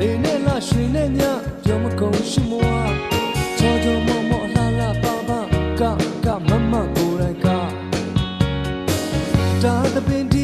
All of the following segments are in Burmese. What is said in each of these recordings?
လေနဲ့လရှင်နဲ့ညပြောမကုန်ရှိမွားချောချောမောမောလှလှပါပါကကမမကိုယ်တိုင်ကဒါသပင်ဒီ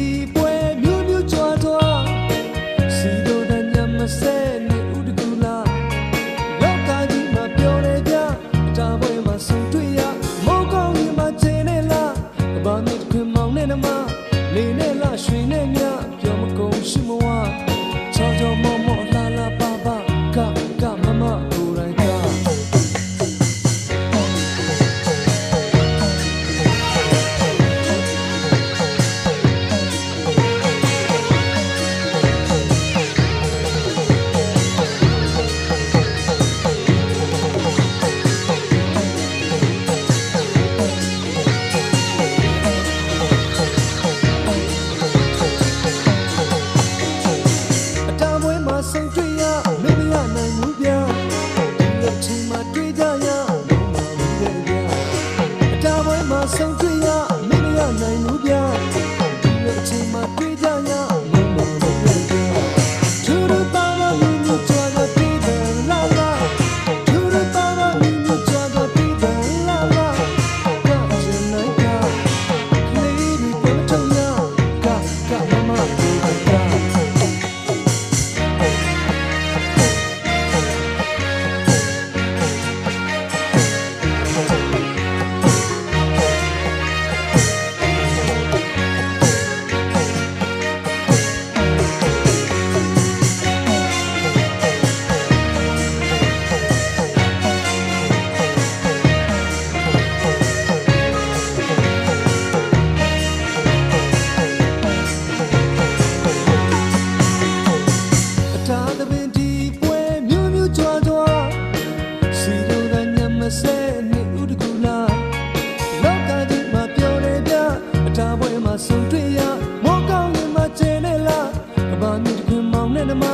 မှာဆုံတွေ့ရမောကောင်းနေမှာကျင်းနေလားကဘာမြစ်ခင်မောင်နဲ့နမ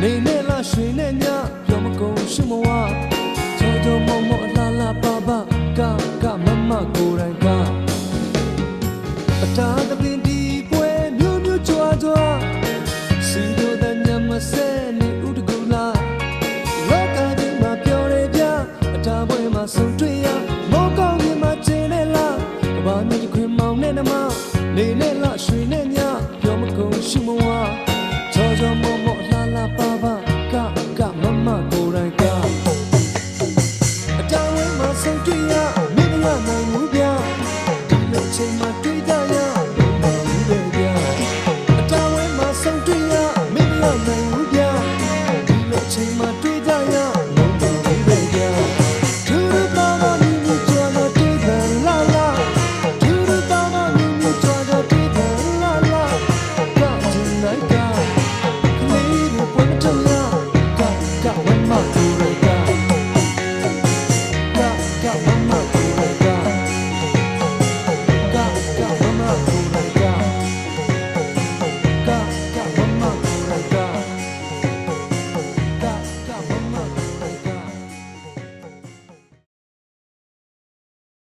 နေနေလားရွှေနဲ့ညပြောမကုန်ရှုမဝချောချောမောမောအလားလားပါပါကကမမကိုယ်တိုင်ကပတာသပင် ရွှေနဲ့ညပြောမကုန်ရှုမဝချောချောမော က